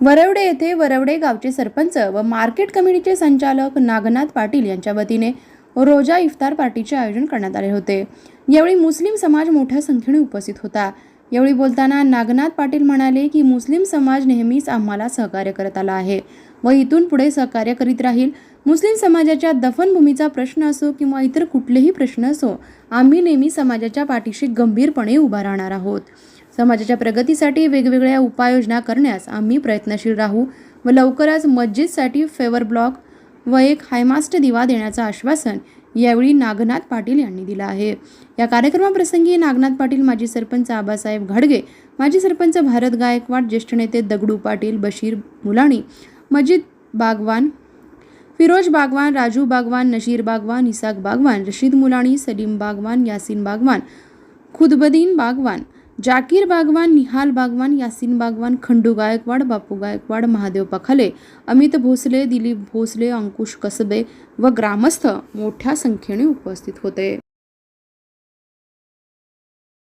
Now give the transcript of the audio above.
वरवडे येथे वरवडे गावचे सरपंच व मार्केट कमिटीचे संचालक नागनाथ पाटील यांच्या वतीने रोजा इफ्तार पार्टीचे आयोजन करण्यात आले होते. यावेळी मुस्लिम समाज मोठ्या संख्येने उपस्थित होता. यावेळी बोलताना नागनाथ पाटील म्हणाले की मुस्लिम समाज नेहमीच आम्हाला सहकार्य करत आला आहे व इथून पुढे सहकार्य करीत राहील. मुस्लिम समाजाच्या दफनभूमीचा प्रश्न असो किंवा इतर कुठलेही प्रश्न असो आम्ही नेहमी समाजाच्या पाठीशी गंभीरपणे उभा राहणार आहोत. समाजाच्या प्रगतीसाठी वेगवेगळ्या उपाययोजना करण्यास आम्ही प्रयत्नशील राहू व लवकरच मस्जिदसाठी फेवर ब्लॉक व एक हायमास्ट दिवा देण्याचं आश्वासन यावेळी नागनाथ पाटील यांनी दिलं आहे. या कार्यक्रमाप्रसंगी नागनाथ पाटील माजी सरपंच आबासाहेब घाडगे माजी सरपंच भारत गायकवाड ज्येष्ठ नेते दगडू पाटील बशीर मुलाणी मजिद बागवान फिरोज बागवान राजू बागवान नशीर बागवान इसाक बागवान रशीद मुलाणी सलीम बागवान यासीन बागवान खुदबदीन बागवान जाकीर बागवान निहाल बागवान यासीन बागवान खंडू गायकवाड बापू गायकवाड महादेव पखाले अमित भोसले दिलीप भोसले अंकुश कसबे व ग्रामस्थ मोठ्या संख्येने उपस्थित होते.